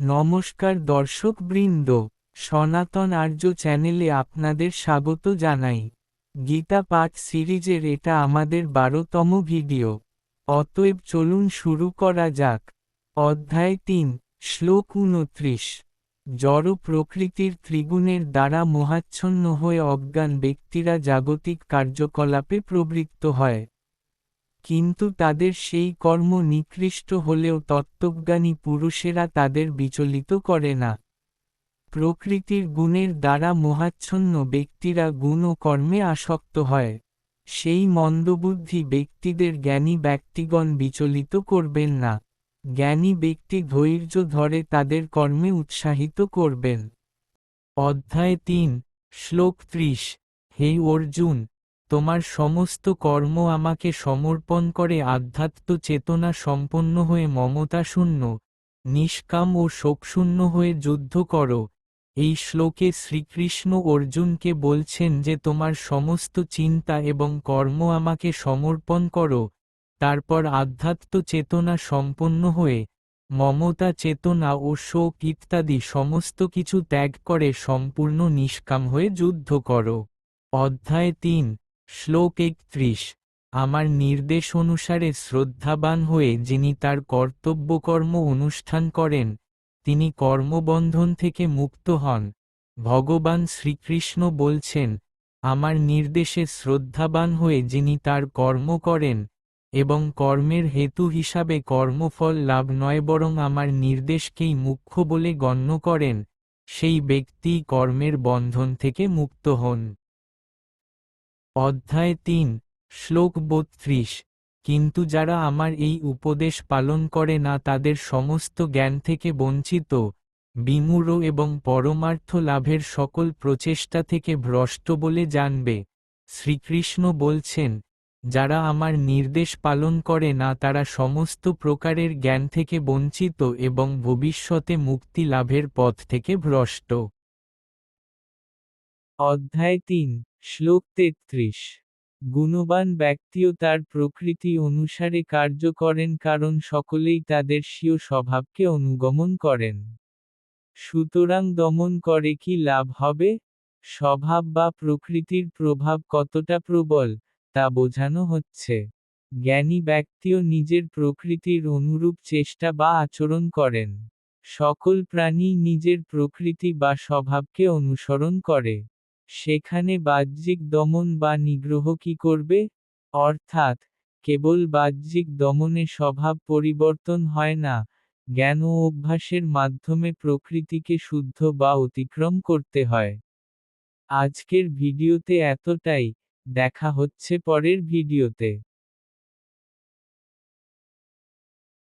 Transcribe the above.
নমস্কার দর্শক বৃন্দ সনাতন আর্য চ্যানেলে আপনাদের স্বাগত জানাই। গীতা পাঠ সিরিজের এটা আমাদের বারোতম ভিডিও। অতএব চলুন শুরু করা যাক। অধ্যায় তিন, শ্লোক উনত্রিশ জড় প্রকৃতির ত্রিগুণের দ্বারা মোহাচ্ছন্ন হয়ে অজ্ঞান ব্যক্তিরা জাগতিক কার্যকলাপে প্রবৃত্ত হয়। কিন্তু তাদের সেই কর্ম নিকৃষ্ট হলেও তত্ত্বজ্ঞানী পুরুষেরা তাদের বিচলিত করে না। প্রকৃতির গুণের দ্বারা মোহাচ্ছন্ন ব্যক্তিরা গুণ ও কর্মে আসক্ত হয়। সেই মন্দবুদ্ধি ব্যক্তিদের জ্ঞানী ব্যক্তিগণ বিচলিত করবেন না। জ্ঞানী ব্যক্তি ধৈর্য ধরে তাদের কর্মে উৎসাহিত করবেন। অধ্যায় তিন, শ্লোক ত্রিশ, হে অর্জুন! তোমার সমস্ত কর্ম আমাকে সমর্পণ করে আধ্যাত্ম চেতনা সম্পন্ন হয়ে মমতাশূন্য নিষ্কাম ও শোকশূন্য হয়ে যুদ্ধ করো। এই শ্লোকে শ্রীকৃষ্ণ অর্জুনকে বলছেন যে তোমার সমস্ত চিন্তা এবং কর্ম আমাকে সমর্পণ করো। তারপর আধ্যাত্ম চেতনা সম্পন্ন হয়ে মমতা চেতনা ও শোক ইত্যাদি সমস্ত কিছু ত্যাগ করে সম্পূর্ণ নিষ্কাম হয়ে যুদ্ধ করো। অধ্যায় তিন শ্লোক একত্রিশ। আমার নির্দেশ অনুসারে শ্রদ্ধাবান হয়ে যিনি তার কর্তব্যকর্ম অনুষ্ঠান করেন, তিনি কর্মবন্ধন থেকে মুক্ত হন। ভগবান শ্রীকৃষ্ণ বলছেন, আমার নির্দেশে শ্রদ্ধাবান হয়ে যিনি তার কর্ম করেন এবং কর্মের হেতু হিসাবে কর্মফল লাভ নয় বরং আমার নির্দেশকেই মুখ্য বলে গণ্য করেন, সেই ব্যক্তি কর্মের বন্ধন থেকে মুক্ত হন। অধ্যায় তিন, শ্লোক বত্রিশ। কিন্তু যারা আমার এই উপদেশ পালন করে না তাদের সমস্ত জ্ঞান থেকে বঞ্চিত, বিমূঢ় এবং পরমার্থ লাভের সকল প্রচেষ্টা থেকে ভ্রষ্ট বলে জানবে। শ্রীকৃষ্ণ বলছেন, যারা আমার নির্দেশ পালন করে না তারা সমস্ত প্রকারের জ্ঞান থেকে বঞ্চিত এবং ভবিষ্যতে মুক্তি লাভের পথ থেকে ভ্রষ্ট। অধ্যায় তিন শ্লোক তেত্রিশ। গুণবান ব্যক্তিও তার প্রকৃতি অনুসারে কার্য করেন কারণ সকলেই তাদের স্বীয় স্বভাবকে অনুগমন করেন। সুতরাং দমন করে কি লাভ হবে? স্বভাব বা প্রকৃতির প্রভাব কতটা প্রবল, তা বোঝানো হচ্ছে। জ্ঞানী ব্যক্তিও নিজের প্রকৃতির অনুরূপ চেষ্টা বা আচরণ করেন। সকল প্রাণী নিজের প্রকৃতি বা স্বভাবকে অনুসরণ করে। সেখানে বাহ্যিক দমন বা নিগ্রহ কি করবে? অর্থাৎ, কেবল বাহ্যিক দমনে স্বভাব পরিবর্তন হয় না, জ্ঞান ও অভ্যাসের মাধ্যমে প্রকৃতিকে শুদ্ধ বা অতিক্রম করতে হয়। আজকের ভিডিওতে এতটাই, দেখা হচ্ছে পরের ভিডিওতে।